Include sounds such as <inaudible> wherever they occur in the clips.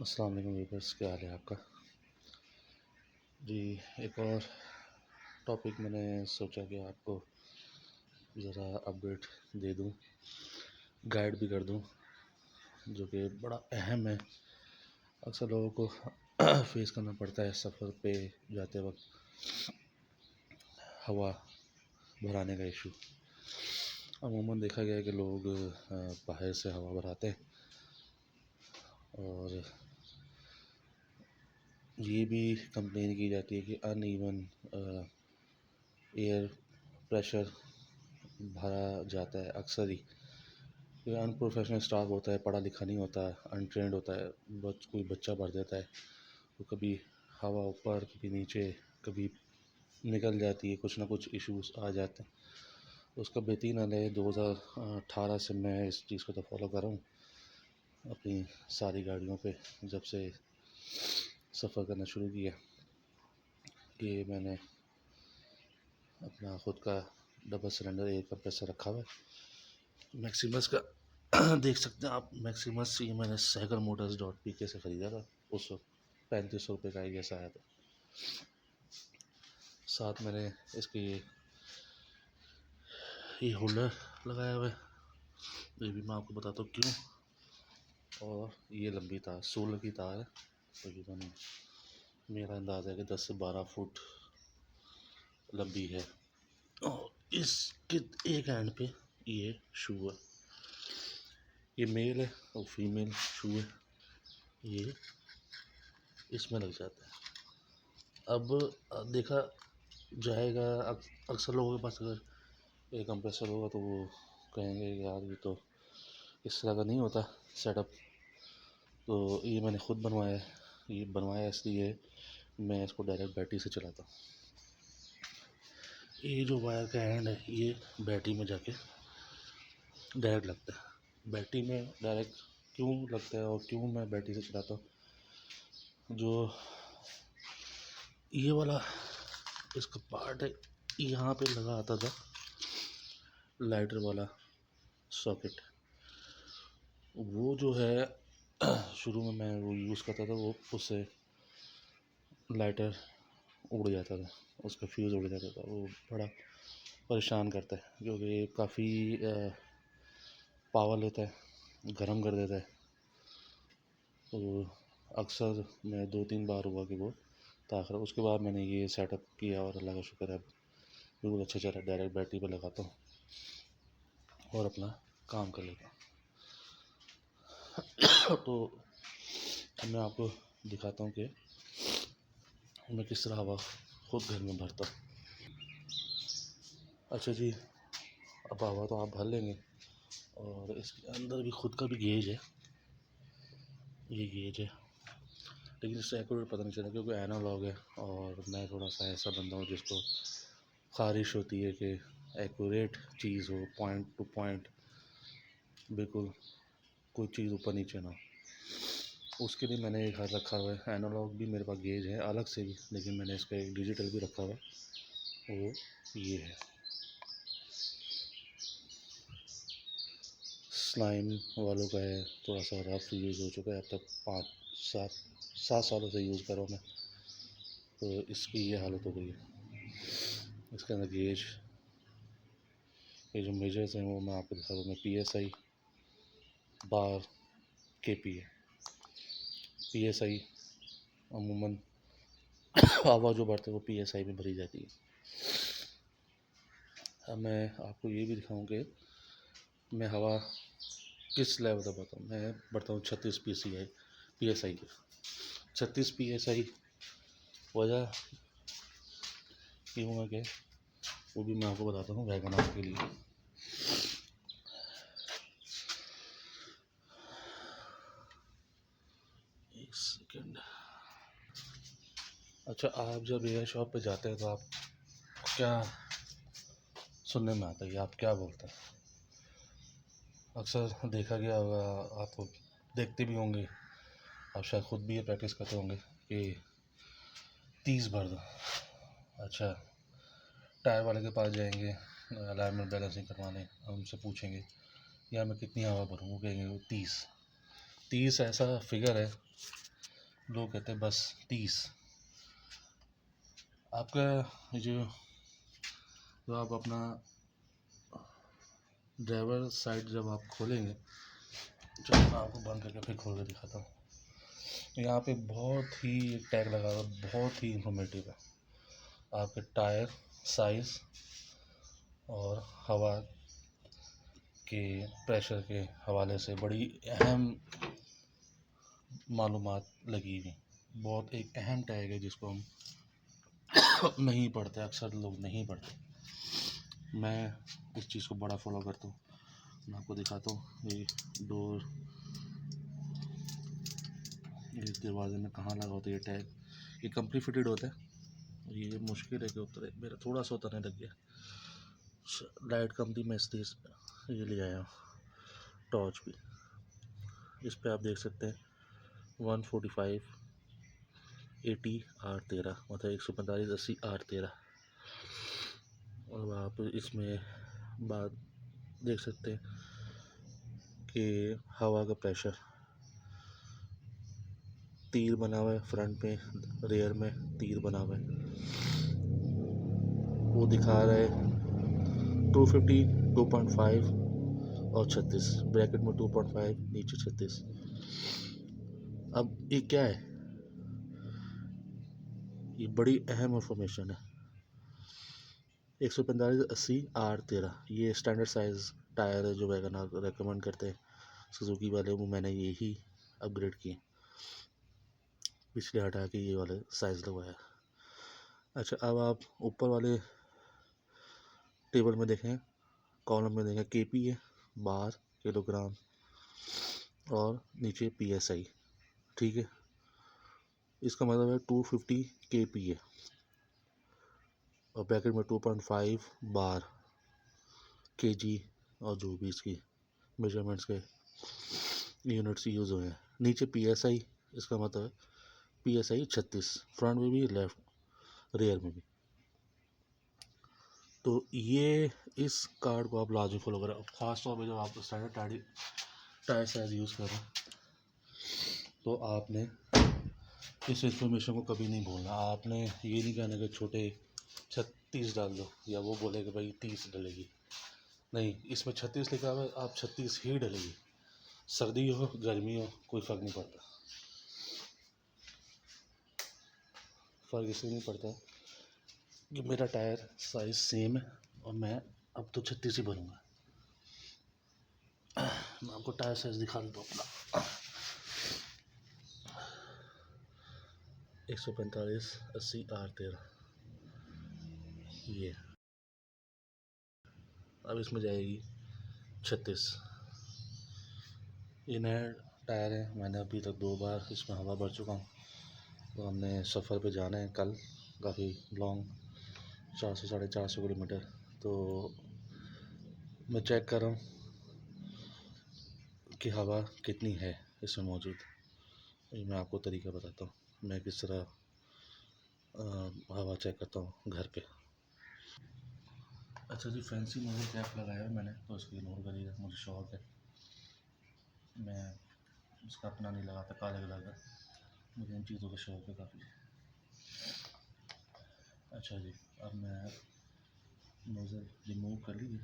अस्सलाम वालेकुम व्यूअर्स क्या हाल है आपका? जी, एक और टॉपिक मैंने सोचा कि आपको ज़रा अपडेट दे दूँ गाइड भी कर दूँ, जो कि बड़ा अहम है। अक्सर लोगों को <clears throat> फेस करना पड़ता है सफ़र पे जाते वक्त, हवा भराने का इशू अमूमन देखा गया है कि लोग बाहर से हवा भराते हैं और ये भी कंप्लेन की जाती है कि अनइवन एयर प्रेशर भरा जाता है अक्सर ही। अनप्रोफेशनल स्टाफ होता है, पढ़ा लिखा नहीं होता अनट्रेंड होता है, बच, कोई बच्चा भर देता है तो कभी हवा ऊपर, कभी नीचे, कभी निकल जाती है, कुछ ना कुछ इश्यूज़ आ जाते हैं। उसका बेहतरीन हल है, दो हज़ार अठारह से मैं इस चीज़ को तो फॉलो कर रहा हूँ, अपनी सारी गाड़ियों पे, जब से सफ़र करना शुरू किया कि मैंने अपना ख़ुद का डबल सिलेंडर एयर कंप्रेसर रखा हुआ है। मैक्सिमस का <clears throat> देख सकते हैं आप मैक्सिमस ये मैंने सैगर मोटर्स डॉट पी के से ख़रीदा था, उस वक्त पैंतीस सौ रुपये का ऐसा आया था। साथ मैंने इसके ये ये होल्डर लगाया हुआ है। ये भी मैं आपको बताता हूँ क्यों। और ये लंबी तार सोलह की तार है। तकरीबन मेरा अंदाज़ा है कि दस से बारह फुट लंबी है। और इसके एक एंड पे ये शू है। ये मेल है और फीमेल शू है। ये इसमें लग जाता है। अब देखा जाएगा अक्सर लोगों के पास अगर एयर कंप्रेसर होगा तो वो कहेंगे यार ये तो इस तरह का नहीं होता सेटअप तो ये मैंने ख़ुद बनवाया है। ये बनवाया इसलिए मैं इसको डायरेक्ट बैटरी से चलाता हूँ। ये जो वायर का एंड है, ये बैटरी में जाके डायरेक्ट लगता है। बैटरी में डायरेक्ट क्यों लगता है और क्यों मैं बैटरी से चलाता हूँ? जो ये वाला इसका पार्ट है, यहाँ पे लगा आता था लाइटर वाला सॉकेट वो जो है <clears throat> शुरू में मैं वो यूज़ करता था, वो उससे लाइटर उड़ जाता था, उसका फ्यूज़ उड़ जाता था, वो बड़ा परेशान करता है, क्योंकि काफ़ी पावर लेता है, गर्म कर देता है। तो अक्सर मैं दो तीन बार हुआ कि वो ताखिर उसके बाद मैंने ये सेटअप किया और अल्लाह का शुक्र है बिल्कुल अच्छा चल रहा है डायरेक्ट बैटरी पर लगाता हूँ और अपना काम कर लेता हूँ। तो मैं आपको दिखाता हूँ कि मैं किस तरह हवा खुद घर में भरता हूँ। अच्छा जी, अब हवा तो आप भर लेंगे और इसके अंदर भी खुद का भी गेज है। ये गेज है। लेकिन इससे एक्यूरेट पता नहीं चला क्योंकि एनालॉग है और मैं थोड़ा सा ऐसा बंदा हूँ जिसको ख्वाहिश होती है कि एक्यूरेट चीज़ हो पॉइंट टू पॉइंट बिल्कुल। कोई चीज़ ऊपर नीचे ना हो। उसके लिए मैंने एक हाथ रखा हुआ है। एनालॉग भी मेरे पास गेज है, अलग से भी, लेकिन मैंने इसका एक डिजिटल भी रखा हुआ है। वो ये है। स्लाइम वालों का है थोड़ा सा रफ यूज़ हो चुका है। अब तक पाँच, सात सात सालों से यूज़ कर रहा हूँ मैं। तो इसकी ये हालत हो गई है। इसके अंदर गेज, ये जो मेजर्स हैं वो मैं आपको दिखा दूँ मैं पी एस आई बार के पी है। पी एस आई अमूमन हवा जो बढ़ती है वो पी एस आई में भरी जाती है। अब मैं आपको ये भी दिखाऊँ कि मैं हवा किस लेवल तक बढ़ता हूँ। मैं बढ़ता हूँ छत्तीस P C I P S I के। छत्तीस पी एस आई वजह क्यों है कि वो भी मैं आपको बताता हूँ वैगन के लिए एक सेकेंड अच्छा आप जब एयर शॉप पे जाते हैं तो आप क्या सुनने में आता है? आप क्या बोलते हैं? अक्सर देखा गया होगा आप देखते भी होंगे। आप शायद खुद भी ये प्रैक्टिस करते होंगे कि तीस भर दो। अच्छा टायर वाले के पास जाएँगे अलाइनमेंट बैलेंसिंग करवाने, उनसे पूछेंगे, यार, मैं कितनी हवा भरूँ? वो कहेंगे, वो तीस। तीस ऐसा फिगर है। लोग कहते हैं, बस तीस। आपका जो जो आप अपना ड्राइवर साइड जब आप खोलेंगे चलो मैं आपको बंद करके फिर खोल के दिखाता हूँ। यहाँ पे बहुत ही एक टैग लगा हुआ है बहुत ही इंफॉर्मेटिव है। आपके टायर साइज़ और हवा के प्रेशर के हवाले से बड़ी अहम मालूमात लगी हुई। बहुत एक अहम टैग है जिसको हम नहीं पढ़ते, अक्सर लोग नहीं पढ़ते। मैं इस चीज़ को बड़ा फॉलो करता हूँ। मैं आपको दिखाता हूँ, ये डोर ये दरवाजे में कहाँ लगा होता है, ये टैग ये कंपनी फिटेड होता है। ये मुश्किल है कि उतरे। मेरा थोड़ा सा उतरने लग गया। लाइट कम कंपनी में इसलिए ये ले आया हूँ। टॉर्च भी। इस पे आप देख सकते हैं। One forty five eighty R तेरह मतलब एक सौ पैंतालीस अस्सी आर तेरह। और आप इसमें बात देख सकते हैं कि हवा का प्रेशर, तीर बना हुआ है फ्रंट में रेयर में तीर बना हुआ है। वो दिखा रहा है two fifty, two point five और छत्तीस। ब्रैकेट में टू पॉइंट फाइव, नीचे छत्तीस। अब ये क्या है? ये बड़ी अहम इंफॉर्मेशन है। एक सौ पैंतालीस अस्सी आर तेरह, ये स्टैंडर्ड साइज़ टायर है जो वैगन आर रेकमेंड करते हैं। सुजुकी वाले वो मैंने यही अपग्रेड किए। पिछले हटा के ये वाले साइज़ लगवाया। अच्छा अब आप ऊपर वाले टेबल में देखें कॉलम में देखें के पी है बार किलोग्राम और नीचे पी एस आई ठीक है? इसका मतलब है two fifty K P A और पैकेट में टू पॉइंट फाइव बार के जी और जो भी इसकी मेजरमेंट्स के यूनिट्स यूज़ हुए हैं। नीचे पी एस आई इसका मतलब है पी एस आई छत्तीस फ्रंट में भी लेफ़्ट रेयर में भी। तो ये इस कार्ड को आप लाजमी फॉलो करें। ख़ास तौर पे जब आप स्टैंडर्ड टायर साइज़ यूज़ करें तो आपने इस इन्फॉर्मेशन को कभी नहीं भूलना। आपने ये नहीं कहना कि छोटे छत्तीस डाल दो, या वो बोले कि भाई तीस डलेगी। नहीं, इसमें छत्तीस लिखा हुआ आप छत्तीस ही डलेगी। सर्दी हो गर्मी हो कोई फ़र्क नहीं पड़ता। फ़र्क इसलिए नहीं पड़ता कि मेरा टायर साइज़ सेम है और मैं अब तो छत्तीस ही भरूँगा। मैं आपको टायर साइज़ दिखा देता हूँ अपना। एक सौ पैंतालीस अस्सी आर तेरह। ये। अब इसमें जाएगी छत्तीस। ये नया टायर है, मैंने अभी तक दो बार इसमें हवा भर चुका हूँ। तो हमने सफ़र पे जाना है कल, काफ़ी लॉन्ग चार सौ साढ़े चार सौ किलोमीटर। तो मैं चेक कर रहा हूँ कि हवा कितनी है इसमें मौजूद। ये मैं आपको तरीका बताता हूँ। मैं किस तरह हवा चेक करता हूँ घर पे। अच्छा जी फैंसी नोज़ल कैप लगाया है मैंने तो इसको इग्नोर करिएगा मुझे शौक है। मैं उसका अपना नहीं लगाता, काले कलर का। मुझे इन चीज़ों का शौक है काफ़ी। अच्छा जी, अब मैं नोज़ल रिमूव कर लीजिए।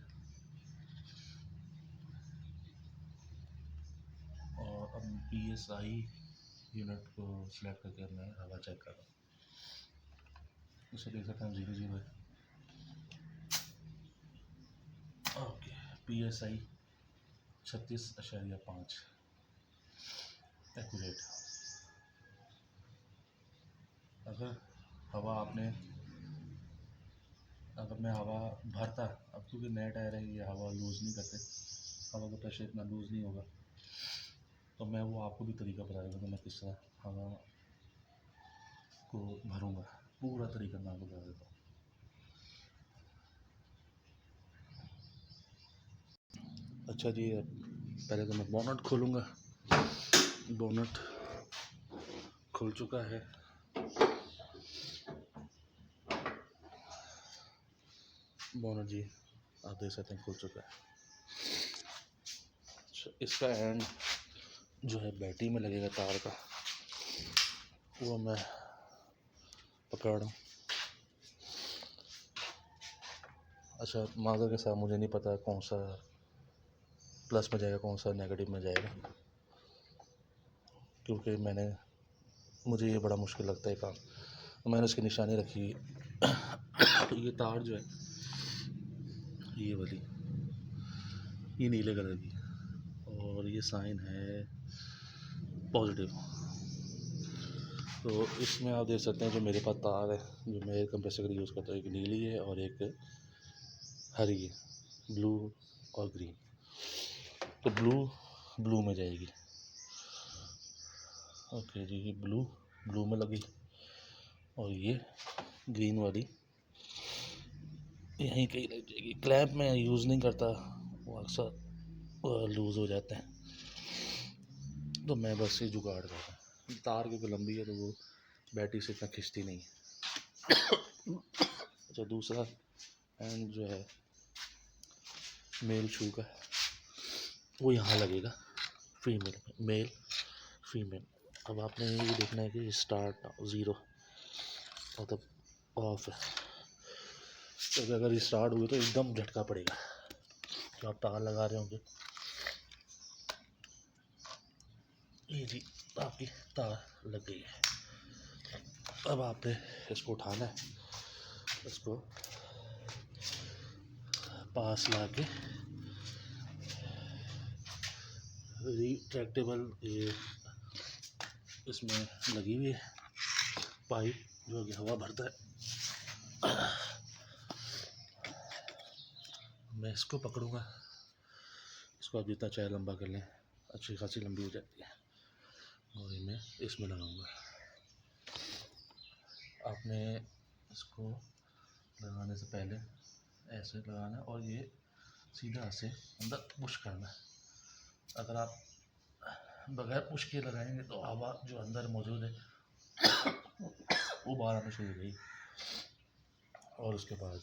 और अब पी एस आई यूनिट को सिलेक्ट करके मैं हवा चेक कर रहा हूँ। उसे देख सकते हैं ज़ीरो ज़ीरो है। ओके पी एस आई छत्तीस अशारिया पाँच। एक्यूरेट अगर हवा आपने, अगर मैं हवा भरता, अब क्योंकि नया टायर है ये हवा लूज़ नहीं करते, हवा का प्रेशर इतना लूज़ नहीं होगा। तो मैं वो आपको भी तरीका बता देता कि मैं किस तरह हवा को भरूँगा। पूरा तरीका मैं आपको बता देता हूँ। अच्छा जी पहले तो मैं बोनट खोलूँगा। बोनट खुल चुका है। बोनट जी, आप देख सकते हैं, खुल चुका है। अच्छा इसका एंड जो है बैटरी में लगेगा तार का, वो मैं पकड़ अच्छा माजर के साथ मुझे नहीं पता कौन सा प्लस में जाएगा, कौन सा नेगेटिव में जाएगा, क्योंकि मैंने, मुझे ये बड़ा मुश्किल लगता है काम। तो मैंने उसकी निशानी रखी <coughs> ये तार जो है, ये वाली, ये नीले कलर की, और ये साइन है पॉजिटिव तो इसमें आप देख सकते हैं जो मेरे पास तार है, जो मैं एयर कंप्रेसर यूज़ करता हूँ, एक नीली है और एक हरी है ब्लू और ग्रीन तो ब्लू ब्लू में जाएगी। ओके जी, ये ब्लू ब्लू में लगी। और ये ग्रीन वाली। यहीं कहीं लग जाएगी। क्लैंप में यूज़ नहीं करता, वो अक्सर लूज़ हो जाते हैं। तो मैं बस ये जुगाड़ रहा हूँ। तार क्योंकि लंबी है तो वो बैटरी से इतना खिंचती नहीं अच्छा दूसरा एंड जो है, मेल शू का वो यहाँ लगेगा, फीमेल मेल, फीमेल। अब आपने ये देखना है कि स्टार्ट ज़ीरो मतलब ऑफ़ है। तो अगर स्टार्ट हुए तो एकदम झटका पड़ेगा। जो आप तार लगा रहे होंगे। ये जी आपकी तार लग गई है। अब आपने इसको उठाना है। इसको पास ला के रिट्रैक्टेबल ये इसमें लगी हुई है। पाइप जो कि हवा भरता है। मैं इसको पकड़ूँगा। इसको आप जितना चाहे लंबा कर लें। अच्छी खासी लंबी हो जाती है। और मैं इसमें लगाऊँगा आपने इसको लगाने से पहले ऐसे लगाना और ये सीधा से अंदर पुश करना। है अगर आप बगैर पुश के लगाएँगे तो हवा जो अंदर मौजूद है, वो बाहर आना शुरू हो गई और उसके बाद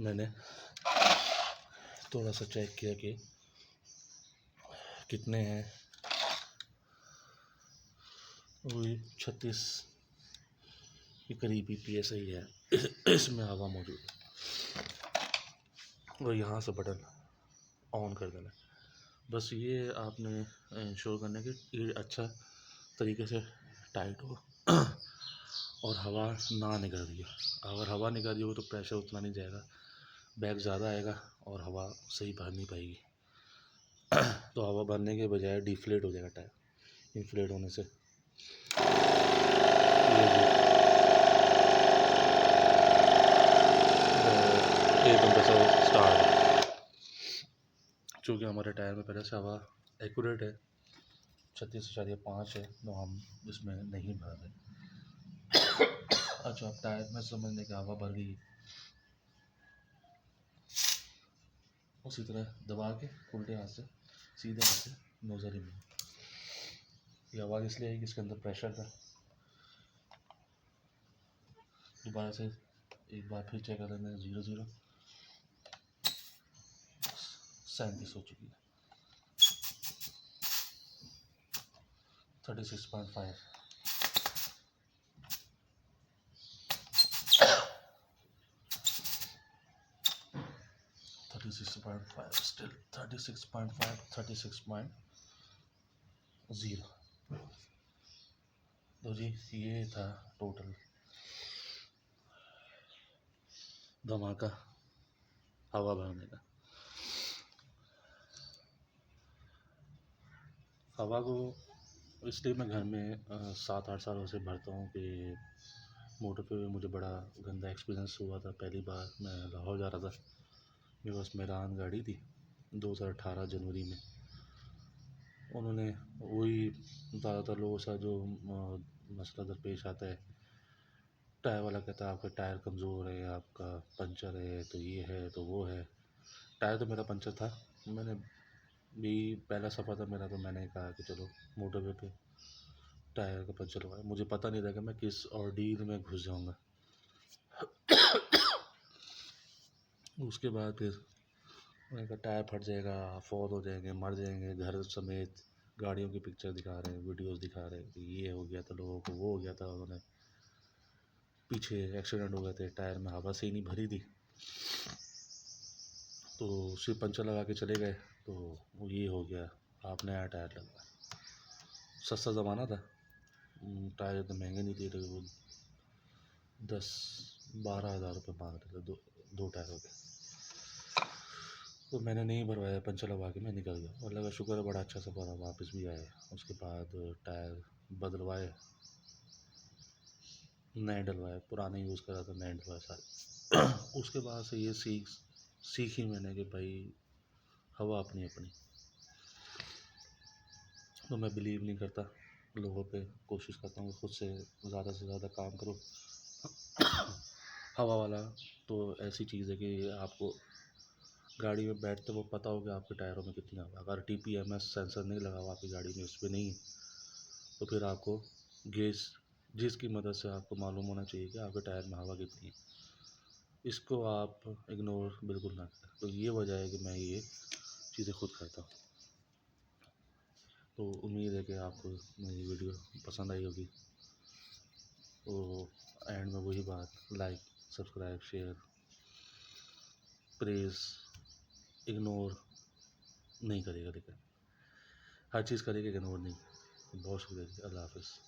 मैंने थोड़ा सा चेक किया कि कितने हैं वही छत्तीस के करीब ही पी एस आई है। <coughs> इसमें हवा मौजूद है। और यहाँ से बटन ऑन कर देना। बस ये आपने इंश्योर करना कि ये अच्छा तरीके से टाइट हो। <coughs> और हवा ना निकल रही हो। अगर हवा निकल रही हो तो प्रेशर उतना नहीं जाएगा। बैग ज़्यादा आएगा और हवा सही भर नहीं पाएगी। <coughs> तो हवा भरने के बजाय डिफ्लेट हो जाएगा टायर। इन्फ्लेट होने से। एक कंप्रेसर स्टार्ट चूँकि हमारे टायर में पहले से हवा एक्यूरेट है, छत्तीस इशारिया पाँच है तो हम इसमें नहीं भर रहे। अच्छा टायर में समझने की हवा भर गई। उसी तरह दबा के, उल्टे हाथ से, सीधे हाथ से, नोज़ल ही में ये आवाज़ इसलिए आई कि इसके अंदर प्रेशर था। दोबारा से एक बार फिर चेक कर लेंगे ज़ीरो ज़ीरो सैंतीस हो चुकी है। Thirty six point five thirty six point five still thirty six point five thirty six point zero तो जी, ये था टोटल धमाका, हवा भरने का। हवा को इसलिए मैं घर में सात आठ सालों से भरता हूँ कि मोटर पे मुझे बड़ा गंदा एक्सपीरियंस हुआ था। पहली बार मैं लाहौर जा रहा था। मेरे पास मेरान गाड़ी थी, दो हज़ार अठारह जनवरी में। उन्होंने वही ज़्यादातर लोगों से जो मसला दरपेश आता है, टायर वाला कहता है, आपका टायर कमज़ोर है, आपका पंचर है तो ये है तो वो है। टायर तो मेरा पंचर था, मैंने भी पहला सफ़र था मेरा तो मैंने कहा कि चलो मोटरवे पे टायर का पंचर हुआ मुझे पता नहीं था कि मैं किस और डील में घुस जाऊँगा। उसके बाद फिर मैंने कहा, टायर फट जाएगा, फौत हो जाएँगे, मर जाएँगे, घर समेत गाड़ियों की पिक्चर दिखा रहे हैं वीडियोस दिखा रहे हैं कि ये हो गया था लोगों को, वो हो गया था, उन्होंने पीछे एक्सीडेंट हो गए थे टायर में हवा से ही नहीं भरी थी। तो उसे पंचर लगा के चले गए तो ये हो गया, आप नया टायर लगवा सस्ता ज़माना था। टायर इतने महँगे नहीं थे तो वो दस बारह हज़ार रुपये मांग रहे थे, दो दो टायरों के तो मैंने नहीं भरवाया, पंचर लगवा के मैं निकल गया। और लगा, शुक्र है बड़ा अच्छा सा भरा वापस भी आए। उसके बाद टायर बदलवाए, नए डलवाए, पुराने यूज़ करा था, नए डलवाए सारे। <clears throat> उसके बाद से ये सीख, सीखी मैंने कि भाई, हवा अपनी अपनी। तो मैं बिलीव नहीं करता, लोगों पे कोशिश करता हूँ खुद से ज़्यादा से ज़्यादा काम करो। <clears throat> हवा वाला तो ऐसी चीज़ है कि आपको गाड़ी में बैठते वो पता हो कि आपके टायरों में कितनी हवा अगर T P M S sensor नहीं लगा हुआ आपकी गाड़ी में, उस पर नहीं है तो फिर आपको गेज जिसकी मदद से आपको मालूम होना चाहिए कि आपके टायर में हवा कितनी है। इसको आप इग्नोर बिल्कुल ना करें तो ये वजह है कि मैं ये चीज़ें खुद करता हूँ। तो उम्मीद है कि आपको मेरी वीडियो पसंद आई होगी। तो एंड में वही बात लाइक सब्सक्राइब शेयर प्रेज़ इग्नोर नहीं करेगा देखा हर चीज़ करेगा इग्नोर नहीं। बहुत शुक्रिया जी अल्लाह हाफिज़।